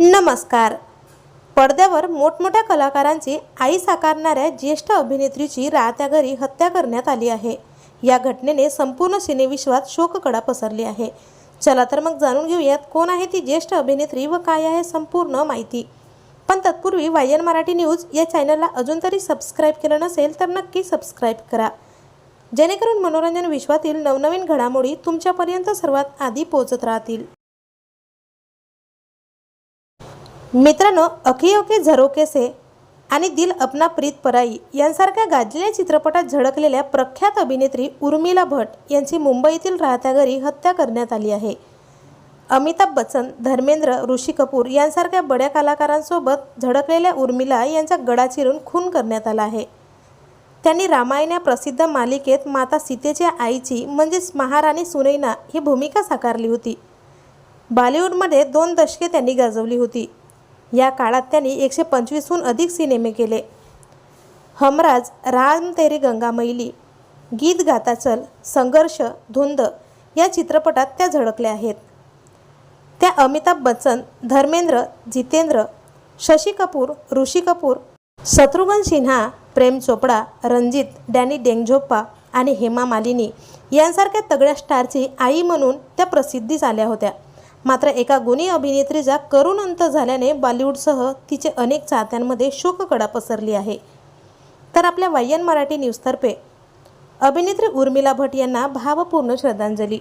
नमस्कार. पडद्यावर मोठमोठ्या कलाकारांची आई साकारणाऱ्या ज्येष्ठ अभिनेत्रीची राहत्या घरी हत्या करण्यात आली आहे. या घटनेने संपूर्ण सिनेविश्वात शोककडा पसरली आहे. चला तर मग जाणून घेऊयात कोण आहे ती ज्येष्ठ अभिनेत्री व काय आहे संपूर्ण माहिती. पण तत्पूर्वी वायन मराठी न्यूज या चॅनलला अजून तरी सबस्क्राईब केलं नसेल तर नक्की सबस्क्राईब करा. जेणेकरून मनोरंजन विश्वातील नवनवीन घडामोडी तुमच्यापर्यंत सर्वात आधी पोहोचत राहतील. मित्रांनो अखियो के झरोकेसे आणि दिल अपना प्रीत पराई यांसारख्या गाजलेल्या चित्रपटात झळकलेल्या प्रख्यात अभिनेत्री उर्मिला भट यांची मुंबईतील राहत्या घरी हत्या करण्यात आली आहे. अमिताभ बच्चन धर्मेंद्र ऋषी कपूर यांसारख्या बड्या कलाकारांसोबत झळकलेल्या उर्मिला यांचा गडा चिरून खून करण्यात आला आहे. त्यांनी रामायण या प्रसिद्ध मालिकेत माता सीतेच्या आईची म्हणजेच महाराणी सुनैना ही भूमिका साकारली होती. बॉलिवूडमध्ये दोन दशके त्यांनी गाजवली होती. या काळात त्यांनी एकशे पंचवीसहून अधिक सिनेमे केले. हमराज राम तेरी गंगा मैली गीत गाता चल संघर्ष धुंद या चित्रपटात त्या झळकल्या आहेत. त्या अमिताभ बच्चन धर्मेंद्र जितेंद्र शशी कपूर ऋषी कपूर शत्रुघ्न सिन्हा प्रेम चोपडा रणजित डॅनी डेंगझोप्पा आणि हेमा मालिनी यांसारख्या तगड्या स्टारची आई म्हणून त्या प्रसिद्धीस आल्या होत्या. मात्र एका गुणी अभिनेत्रीचा करुण अंत झाल्याने बॉलिवूडसह तिचे अनेक चाहत्यांमध्ये शोककडा पसरली आहे. तर आपल्या वायन मराठी न्यूजतर्फे अभिनेत्री उर्मिला भट यांना भावपूर्ण श्रद्धांजली.